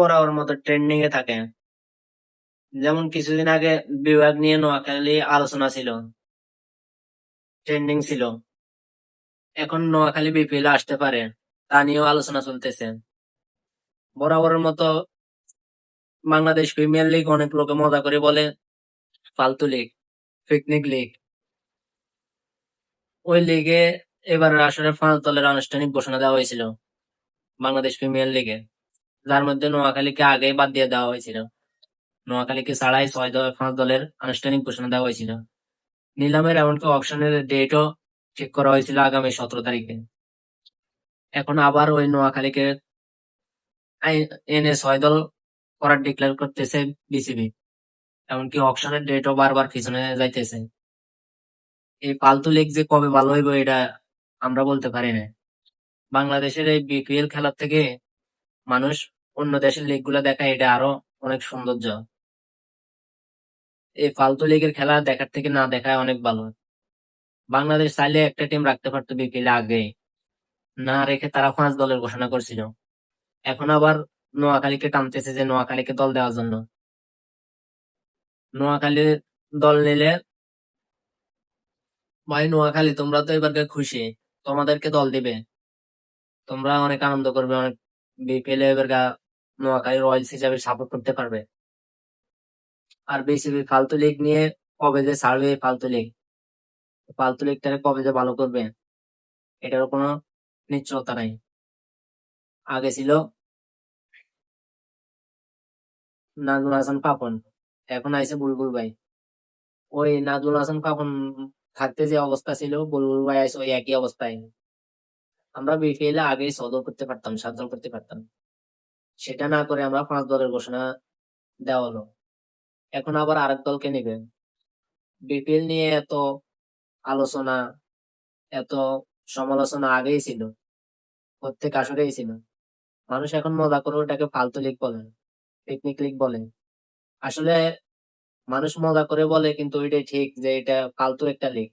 বরাবর মতো ট্রেন্ডিং এ থাকে। যেমন কিছুদিন আগে বিভাগ নিয়ে নোয়াখালী আলোচনা ছিল। ট্রেন্ডিং ছিল। এখন নোয়াখালী বিপিএল আসতে পারে, তা নিয়েও আলোচনা চলতেছে। বরাবরের মতো বাংলাদেশ প্রিমিয়ার লিগ অনেক লোকে মজা করে বলে, ফালতু লিগ পিকনিক লিগ ওই লিগে এবার আসলে ফাঁস দলের আনুষ্ঠানিক ঘোষণা দেওয়া হয়েছিল বাংলাদেশ প্রিমিয়ার লিগে যার মধ্যে নোয়াখালীকে আগেই বাদ দিয়ে দেওয়া হয়েছিল। নোয়াখালীকে ছাড়াই ছয় দল, পাঁচ দলের আনুষ্ঠানিক ঘোষণা দেওয়া হয়েছিল। নিলামের এমনকি অপশনের ডেটও ঠিক করা হয়েছিল আগামী সতেরো তারিখে। এখন আবার ওই নোয়াখালীকে এনে ছয় দল করার ডিক্লেয়ার করতেছে বিসিবি। এমনকি অপশনের ডেটও বারবার পিছনে যাইতেছে। এই পালতু লিগ যে কবে ভালো হইব এটা আমরা বলতে পারি না। বাংলাদেশের এই বিপিএল খেলার থেকে মানুষ অন্য দেশের লিগগুলা দেখায়, এটা আরও অনেক সৌন্দর্য। এই ফালতু লিগের খেলা দেখার থেকে না দেখায় অনেক ভালো। বাংলাদেশ চাইলে একটা টিম রাখতে পারতো বিপিএল আগে, না রেখে তারা পাঁচ দলের ঘোষণা করছিল। এখন আবার নোয়াখালীকে টানতেছে যে নোয়াখালীকে দল দেওয়ার জন্য। নোয়াখালী দল নিলে, ভাই নোয়াখালী, তোমরা তো এবারকে খুশি, তোমাদেরকে দল দিবে। তোমরা অনেক আনন্দ করবে, অনেক বিপিএল এবার নোয়াখালী রয়্যালস হিসাবে সাপোর্ট করতে পারবে। আর বিসিবি ফালতু লিগ নিয়ে কবে যে ছাড়বে ফালতু লিগ ফালতু লিগটাকে কবে যে ভালো করবে? এটার কোনো নিশ্চয়তা নাই। আগে ছিল নাজমুল হাসান পাপন এখন আইছে বুলবুল ভাই। ওই নাজমুল হাসান পাপন থাকতে যে অবস্থা ছিল, বুলবুল ভাই আইছে ওই একই অবস্থায়। আমরা বিপিএল আগেই সদর করতে পারতাম দল করতে পারতাম। সেটা না করে আমরা পাঁচ দলের ঘোষণা দেওয়া হলো। এখন আবার আরেক দলকে নেবে? বিপিএল নিয়ে এত আলোচনা, এত সমালোচনা আগেই ছিল, প্রত্যেক আসরেই ছিল। মানুষ এখন মজা করে ওটাকে ফালতু লিগ বলে পিকনিক লিগ বলে। আসলে মানুষ মজা করে বলে কিন্তু ওইটাই ঠিক যে এটা ফালতু একটা লিগ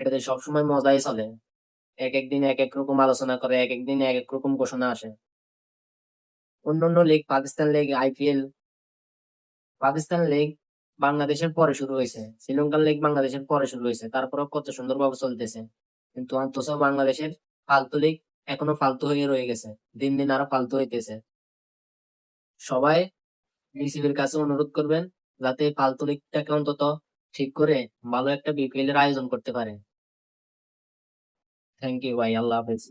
এটাতে সবসময় মজাই চলে। এক এক দিন এক এক রকম আলোচনা করে, এক এক দিন এক এক রকম ঘোষণা আসে। অন্যান্য league, Pakistan league, IPL. Pakistan league বাংলাদেশের পরে শুরু হয়েছে। শ্রীলঙ্কার লিগ বাংলাদেশের পরে শুরু হয়েছে। তারপরেও কত সুন্দরভাবে চলতেছে। কিন্তু অন্তত বাংলাদেশের ফালতু লিগ এখনও ফালতু হয়ে রয়ে গেছে। দিন দিন আরও ফালতু হইতেছে। সবাই বিসিবির কাছে অনুরোধ করবেন যাতে ফালতু লিগটাকে অন্তত ঠিক করে ভালো একটা বিপিএল এর আয়োজন করতে পারে। থ্যাংক ইউ ভাই। আল্লাহ হাফেজ।